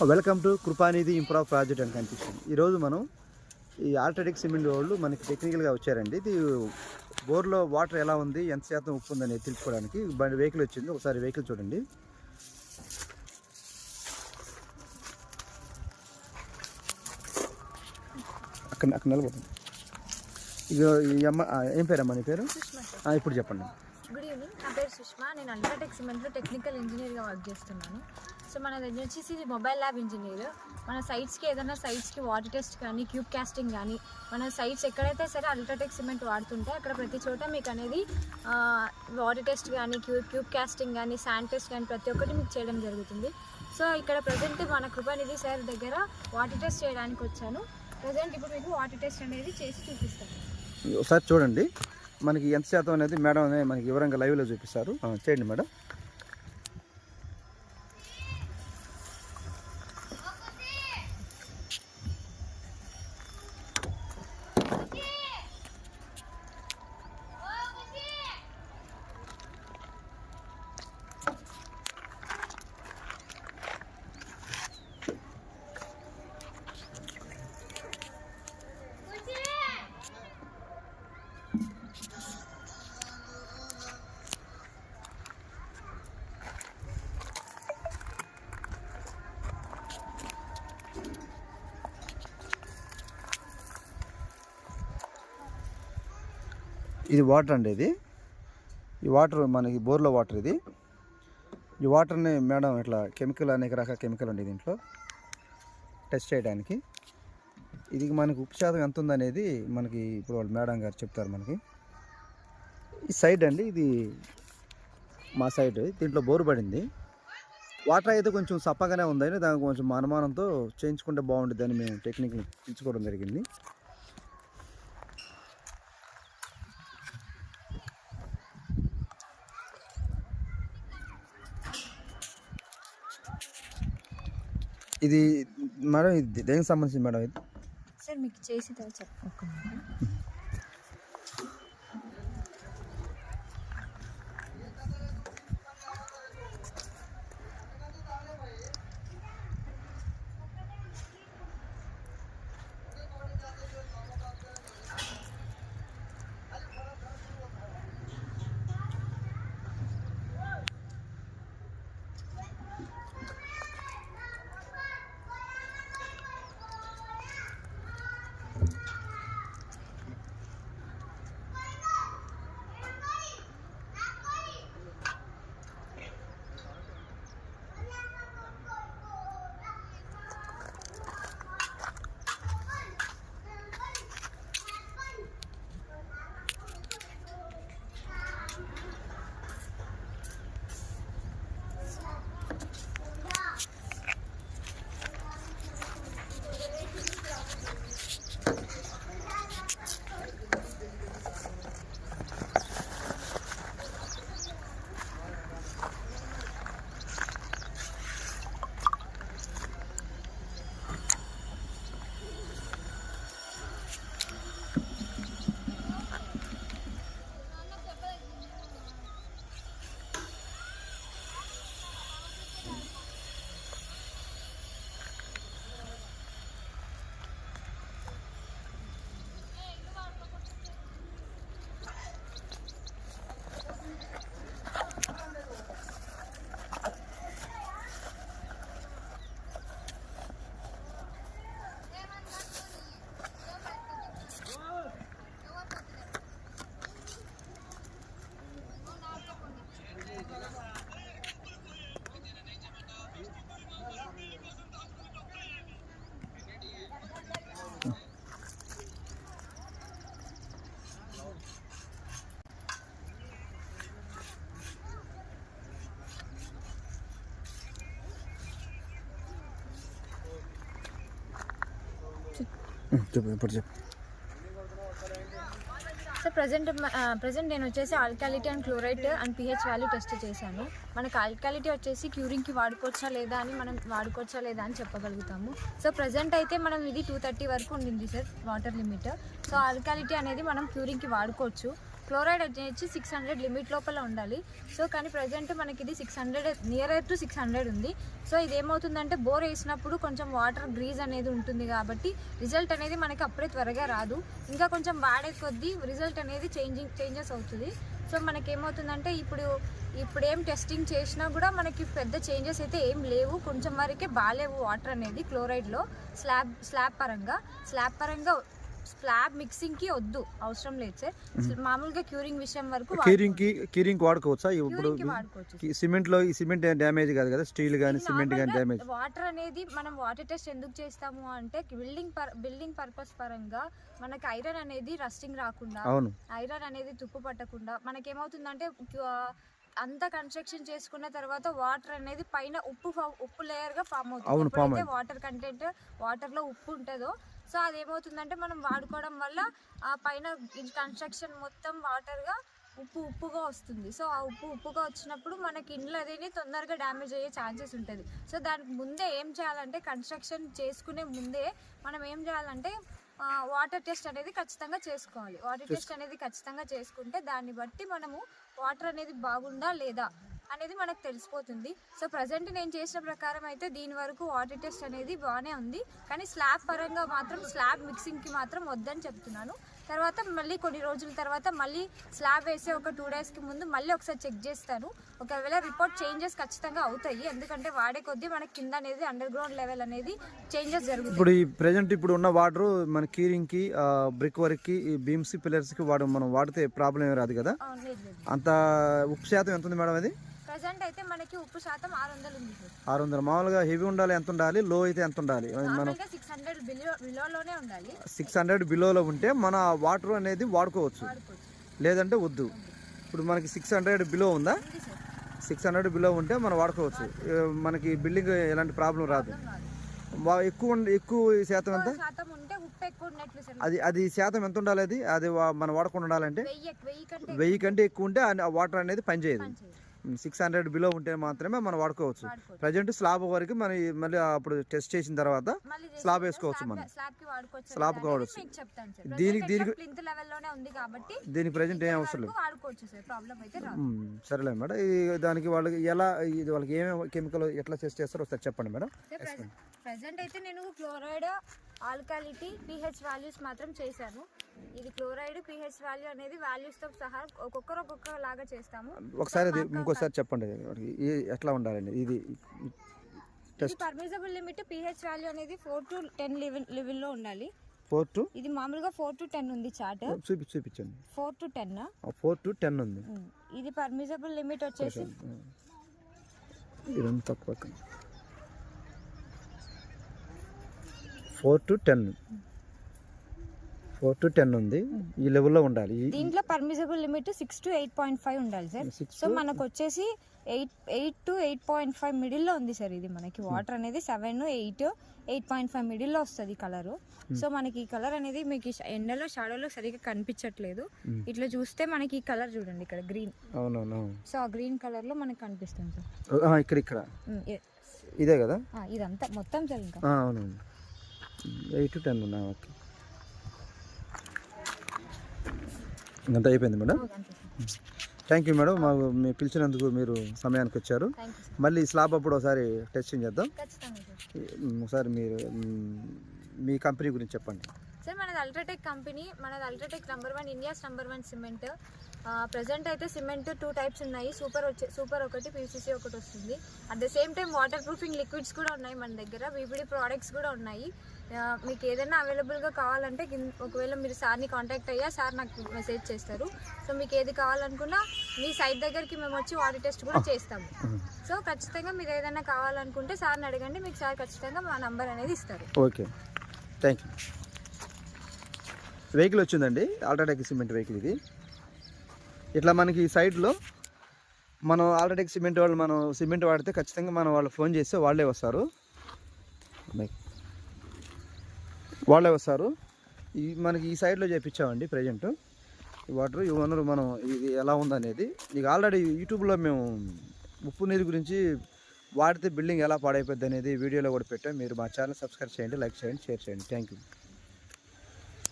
Welcome to Kripanidhi improve project అని కనిపిస్తుంది ఈరోజు మనం ఈ ఆల్ట్రాటెక్ సిమెంట్ వాళ్ళు మనకి టెక్నికల్గా వచ్చారండి. ఇది బోర్లో వాటర్ ఎలా ఉంది ఎంత శాతం ఉప్పు ఉందని తెలుసుకోవడానికి బండి వెహికల్ వచ్చింది. ఒకసారి వెహికల్ చూడండి. అక్కడ అక్కడ నిలబడుతుంది ఇక ఈ అమ్మ ఏం పేరమ్మా నీ పేరు? ఇప్పుడు చెప్పండి. గుడ్ ఈవినింగ్ నా పేరు సుష్మా. నేను అల్ట్రాటెక్ సిమెంట్లో టెక్నికల్ ఇంజనీర్గా వర్క్ చేస్తున్నాను. సో మన దగ్గర వచ్చేసి ఇది మొబైల్ ల్యాబ్ ఇంజనీర్. మన సైట్స్కి ఏదైనా సైట్స్కి వాటర్ టెస్ట్ కానీ క్యూబ్ కాస్టింగ్ కానీ మన సైట్స్ ఎక్కడైతే సరే అల్ట్రాటెక్ సిమెంట్ వాడుతుంటే అక్కడ ప్రతి చోట మీకు అనేది వాటర్ టెస్ట్ కానీ క్యూబ్ క్యూబ్ కాస్టింగ్ కానీ శాండ్ టెస్ట్ కానీ ప్రతి ఒక్కటి మీకు చేయడం జరుగుతుంది. సో ఇక్కడ ప్రజెంట్ మన కృపానిధి సార్ దగ్గర వాటర్ టెస్ట్ చేయడానికి వచ్చాను. ప్రజెంట్ ఇప్పుడు మీకు వాటర్ టెస్ట్ అనేది చేసి చూపిస్తాను. ఒకసారి చూడండి. మనకి ఎంత శాతం అనేది మేడం అనేది మనకి వివరంగా లైవ్లో చూపిస్తారు. చేయండి మేడం. ఇది వాటర్ అండి ఇది. ఈ వాటర్ మనకి బోర్లో వాటర్ ఇది. ఈ వాటర్ని మేడం ఇట్లా కెమికల్ అనేక రకాల కెమికల్ ఉంది దీంట్లో టెస్ట్ చేయడానికి. ఇది మనకి ఉప్పు శాతం ఎంత ఉందనేది మనకి ఇప్పుడు వాళ్ళు మేడం గారు చెప్తారు మనకి. ఈ సైడ్ అండి ఇది మా సైడ్ దీంట్లో బోరు పడింది. వాటర్ అయితే కొంచెం సప్పగానే ఉందని దానికి కొంచెం అనుమానంతో చేయించుకుంటే బాగుంటుంది అని మేము టెక్నిక్ తీసుకోవడం జరిగింది. ఇది మేడం ఇది దేనికి సంబంధించి మేడం ఇది? సార్ మీకు చేసి చెప్ప. చెప్పు ఇప్పుడు చెప్పు. సో ప్రజెంట్ ప్రజెంట్ నేను వచ్చేసి alkalinity and chlorite and P H value test చేశాను. మనకు ఆల్కాలిటీ వచ్చేసి క్యూరింగ్కి వాడుకోవచ్చా లేదా అని మనం వాడుకోవచ్చా లేదా అని చెప్పగలుగుతాము. సో ప్రజెంట్ అయితే మనం ఇది టూ థర్టీ వరకు ఉండింది sir water limit. So alkalinity అనేది మనం క్యూరింగ్కి వాడుకోవచ్చు. క్లోరైడ్ వచ్చి సిక్స్ హండ్రెడ్ లిమిట్ లోపల ఉండాలి. సో కానీ ప్రజెంట్ మనకి ఇది six hundred near to six hundred ఉంది. సో ఇది ఏమవుతుందంటే బోర్ వేసినప్పుడు కొంచెం వాటర్ గ్రీజ్ అనేది ఉంటుంది కాబట్టి రిజల్ట్ అనేది మనకి అప్పుడే త్వరగా రాదు. ఇంకా కొంచెం వాడే కొద్దీ రిజల్ట్ అనేది చేంజింగ్ చేంజెస్ అవుతుంది. సో మనకి ఏమవుతుందంటే ఇప్పుడు ఇప్పుడు ఏం టెస్టింగ్ చేసినా కూడా మనకి పెద్ద చేంజెస్ అయితే ఏం లేవు. కొంచెం వరకే బాగాలేవు వాటర్ అనేది క్లోరైడ్లో స్లాబ్ స్లాబ్ పరంగా స్లాబ్ పరంగా స్లాబ్ మిక్సింగ్కి వద్దు అవసరం లేదు సార్ మామూలుగా క్యూరింగ్ విషయం వరకు కీరింగ్కి కీరింగ్ వాడుకోవచ్చా? ఇప్పుడు క్యూరింగ్కి సిమెంట్లో ఈ సిమెంట్ డ్యామేజ్ కాదు కదా? స్టీల్ కానీ సిమెంట్ కానీ డ్యామేజ్. వాటర్ అనేది మనం వాటర్ టెస్ట్ ఎందుకు చేస్తాము అంటే బిల్డింగ్ బిల్డింగ్ పర్పస్ పరంగా మనకి ఐరన్ అనేది రస్టింగ్ రాకుండా అవును. ఐరన్ అనేది తుప్పు పట్టకుండా మనకేమవుతుందంటే క్యూ- అంతా కన్స్ట్రక్షన్ చేసుకున్న తర్వాత వాటర్ అనేది పైన ఉప్పు ఉప్పు లేయర్గా ఫామ్ అవుతుంది. వాటర్ కంటెంట్ వాటర్లో ఉప్పు ఉంటుందో సో అది ఏమవుతుందంటే మనం వాడుకోవడం వల్ల ఆ పైన కన్స్ట్రక్షన్ మొత్తం వాటర్గా ఉప్పు ఉప్పుగా వస్తుంది. సో ఆ ఉప్పు ఉప్పుగా వచ్చినప్పుడు మనకి ఇండ్లు అనేది తొందరగా డ్యామేజ్ అయ్యే ఛాన్సెస్ ఉంటుంది. సో దానికి ముందే ఏం చేయాలంటే కన్స్ట్రక్షన్ చేసుకునే ముందే మనం ఏం చేయాలంటే వాటర్ టెస్ట్ అనేది ఖచ్చితంగా చేసుకోవాలి. వాటర్ టెస్ట్ అనేది ఖచ్చితంగా చేసుకుంటే దాన్ని బట్టి మనము వాటర్ అనేది బాగుందా లేదా అనేది మనకు తెలిసిపోతుంది. సో ప్రజెంట్ నేను చేసిన ప్రకారం అయితే దీని వరకు వాటర్ టెస్ట్ అనేది బాగానే ఉంది. కానీ స్లాబ్ పరంగా మాత్రం స్లాబ్ మిక్సింగ్కి మాత్రం వద్దని చెప్తున్నాను. తర్వాత మళ్ళీ కొన్ని రోజుల తర్వాత మళ్ళీ స్లాబ్ వేసే ఒక టూ డేస్కి ముందు మళ్ళీ ఒకసారి చెక్ చేస్తాను. ఒకవేళ రిపోర్ట్ చేంజెస్ ఖచ్చితంగా అవుతాయి. ఎందుకంటే వాడే కొద్దీ మనకి కింద అనేది అండర్ గ్రౌండ్ లెవెల్ అనేది చేంజెస్ జరుగుతాయి. ఇప్పుడు ఈ ప్రెజెంట్ ఇప్పుడు ఉన్న వాటర్ మన కీరింగ్కి బ్రిక్ వర్క్కి ఈ బీమ్స్ పిల్లర్స్కి వాడు మనం వాడితే ప్రాబ్లం ఏమి రాదు కదా? అంత ఉప్పు శాతం ఎంత ఉంది మేడం అది? ప్రజెంట్ అయితే మనకి ఉప్పు శాతం ఆరు వందలు ఉంది ఆరు వందలు మామూలుగా హెవీ ఉండాలి ఎంత ఉండాలి? లో అయితే ఎంత ఉండాలి? మనం సిక్స్ హండ్రెడ్ బిలోలోనే ఉండాలి. సిక్స్ హండ్రెడ్ బిలోలో ఉంటే మన వాటర్ అనేది వాడుకోవచ్చు. లేదంటే వద్దు. ఇప్పుడు మనకి సిక్స్ హండ్రెడ్ బిలో ఉందా? సిక్స్ హండ్రెడ్ బిలో ఉంటే మనం వాడుకోవచ్చు. మనకి బిల్డింగ్ ఎలాంటి ప్రాబ్లం రాదు. ఎక్కువ ఎక్కువ శాతం ఎంత? అది అది శాతం ఎంత ఉండాలి అది? అది మనం వాడకుండా ఉండాలంటే? వెయ్యి కంటే ఎక్కువ ఉంటే ఆ వాటర్ అనేది పనిచేయదు. సిక్స్ హండ్రెడ్ బిలో ఉంటే మాత్రమే మనం వాడుకోవచ్చు. ప్రజెంట్ స్లాబ్ వరకు మన మళ్ళీ అప్పుడు టెస్ట్ చేసిన తర్వాత స్లాబ్ వేసుకోవచ్చు మనం. స్లాబ్కి వాడుకోవచ్చు స్లాబ్ అనేది వాడొచ్చు. మీకు చెప్తాను సార్. దీనికి- దీనికి దీనికి- ప్రజెంట్ ఏం అవసరం లేదు. సరేలే మేడం. ఇది దానికి వాళ్ళకి ఎలా ఇది వాళ్ళకి ఏమేమి కెమికల్ ఎట్లా టెస్ట్ చేస్తారో ఒకసారి చెప్పండి మేడం. ప్రజెంట్ అయితే నేను క్లోరైడ్ ఆల్కాలిటీ పిహెచ్ వాల్యూస్ మాత్రం చేశాను. ఇది క్లోరైడ్ పిహెచ్ వాల్యూ అనేది values తో సహా ఒక్కొక్కరు ఒక్కొక్క లాగా చేస్తాము. ఒకసారి అది ఇంకోసారి చెప్పండి. ఎట్లా ఉండాలండి? ఇది permissible limit P H value అనేది ఫోర్ టు టెన్ లెవెల్ లెవెల్లో ఉండాలి. ఫోర్ టు ఇది మామూలుగా ఫోర్ టు టెన్ ఉంది చార్ట్ చూపి చూపించండి. Four to ten four to ten ఉంది. ఇది పర్మిజబుల్ లిమిట్ వచ్చేసి ఇదంతా four to ten. Four to ten ఉంది. ఈ లెవెల్లో ఉండాలి. దీంట్లో permissible limit six to eight point five ఉండాలి సార్. సో మనకు వచ్చేసి eight eight to eight point five మిడిల్లో ఉంది సార్ ఇది మనకి. వాటర్ అనేది seven eight eight point five మిడిల్లో వస్తుంది కలరు సో మనకి ఈ కలర్ అనేది మీకు ఎండలో షాడోలో సరిగ్గా కనిపించట్లేదు. Hmm. ఇట్లా చూస్తే మనకి ఈ కలర్ చూడండి ఇక్కడ గ్రీన్ అవునవును సో ఆ గ్రీన్ కలర్లో మనకి కనిపిస్తుంది సార్. ఇక్కడ ఇక్కడ. Hmm, ఇదే కదా? ఇదంతా మొత్తం సార్ ఇంకా. అవునవును. ఎయిట్ టు టెన్ ఉన్నా ఓకే. ఇంకంతా అయిపోయింది మేడం? Thank you madam. మాకు మీ పిలిచినందుకు మీరు సమయానికి వచ్చారు. మళ్ళీ స్లాబ్ అప్పుడు ఒకసారి టెస్టింగ్ చేద్దాం. ఒకసారి మీరు మ్, కంపెనీ గురించి చెప్పండి. సార్ మనది అల్ట్రాటెక్ కంపెనీ మనది UltraTech number one India's number one cement present అయితే సిమెంట్ టూ టైప్స్ ఉన్నాయి. సూపర్ వచ్చే సూపర్ ఒకటి పీసీసీ ఒకటి వస్తుంది. At the same time water proofing liquids కూడా ఉన్నాయి మన దగ్గర. బీపీడీ ప్రోడక్ట్స్ కూడా ఉన్నాయి. మీకు ఏదైనా అవైలబుల్గా కావాలంటే ఒకవేళ మీరు సార్ని కాంటాక్ట్ అయ్యా సార్ నాకు మెసేజ్ చేస్తారు. సో మీకు ఏది కావాలనుకున్నా మీ సైట్ దగ్గరికి మేము వచ్చి వాటర్ టెస్ట్ కూడా చేస్తాము. సో ఖచ్చితంగా మీరు ఏదైనా కావాలనుకుంటే సార్ని అడగండి మీకు సార్ ఖచ్చితంగా మా నంబర్ అనేది ఇస్తారు. ఓకే. Thank you. వెహికల్ వచ్చిందండి. ఆల్ట్రాటెక్ సిమెంట్ వెహికల్ ఇది. ఇట్లా మనకి ఈ సైడ్లో మనం ఆల్ట్రాటెక్ సిమెంట్ వాళ్ళు మనం సిమెంట్ వాడితే ఖచ్చితంగా మనం వాళ్ళు ఫోన్ చేస్తే వాళ్ళే వస్తారు. వాళ్ళే వస్తారు. ఈ మనకి ఈ సైడ్లో చేపించామండి ప్రజెంట్ ఈ వాటర్ ఈ వనరు మనం ఇది ఎలా ఉందనేది. ఇక ఆల్రెడీ యూట్యూబ్లో మేము ఉప్పు నీరు గురించి వాడితే బిల్డింగ్ ఎలా పాడైపోద్ది అనేది వీడియోలో కూడా పెట్టాం. మీరు మా ఛానల్ సబ్స్క్రైబ్ చేయండి లైక్ చేయండి షేర్ చేయండి. Thank you